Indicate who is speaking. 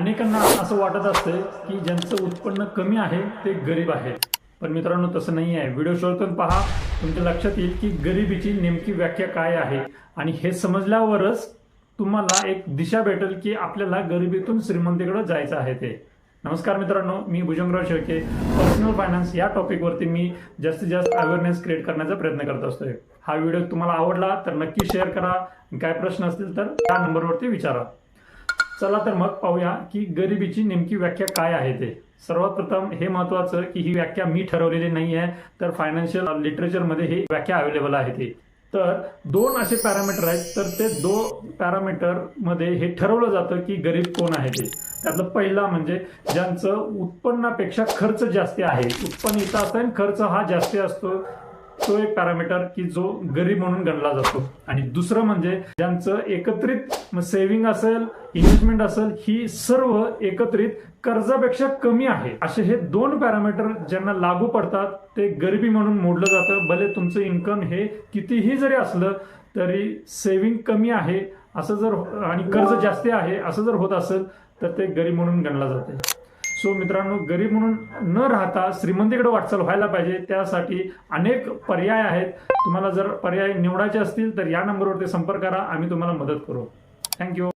Speaker 1: अनेकांना असं वाटत असतं की ज्यांचं उत्पन्न कमी आहे ते गरीब आहे पण मित्रांनो तसं नाही आहे. व्हिडिओ शोधून पहा. तुमच्या लक्षात येईल की गरिबीची नेमकी व्याख्या काय आहे. आणि हे समजल्यावरच तुम्हाला एक दिशा भेटेल की आपल्याला गरिबीतून श्रीमंतीकडे जायचं आहे ते. नमस्कार मित्रांनो मी भुजंगराव शेळके. पर्सनल फायनान्स या टॉपिकवरती मी जास्तीत जास्त अवेअरनेस क्रिएट करण्याचा प्रयत्न करत असतोय. हा व्हिडिओ तुम्हाला आवडला तर नक्की शेअर करा. काय प्रश्न असतील तर त्या नंबरवरती विचारा. चला तर मग पाहूया की गरिबीची नेमकी व्याख्या काय आहे ते. सर्वात प्रथम हे महत्वाचं की ही व्याख्या मी ठरवलेली नाही आहे तर फायनान्शियल लिटरेचरमध्ये ही व्याख्या अवेलेबल आहे ते. तर दोन असे पॅरामीटर आहेत तर ते दोन पॅरामीटरमध्ये हे ठरवलं जातं की गरीब कोण आहे ते. त्यातलं पहिला म्हणजे ज्यांचं उत्पन्नापेक्षा खर्च जास्ती आहे. उत्पन्न इथं असतं आणि खर्च हा जास्ती असतो. तो एक पॅरामीटर की जो गरीब म्हणून गणला जातो. आणि दुसरं म्हणजे ज्यांचं एकत्रित सेव्हिंग असेल इन्व्हेस्टमेंट असेल ही सर्व एकत्रित कर्जापेक्षा कमी आहे. असे हे दोन पॅरामीटर ज्यांना लागू पडतात ते गरिबी म्हणून मोडलं जातं. भले तुमचं इन्कम हे कितीही जरी असलं तरी सेव्हिंग कमी आहे. असं जर आणि कर्ज जास्ती आहे असं जर होत असेल तर ते गरीब म्हणून गणला जाते. सो मित्रांनो गरीब म्हणून न राहता श्रीमंतीकडे वाटचाल व्हायला पाहिजे. त्यासाठी अनेक पर्याय आहेत. तुम्हाला जर पर्याय निवडायचे असतील तर या नंबरवरती संपर्क करा. आम्ही तुम्हाला मदत करू. थँक्यू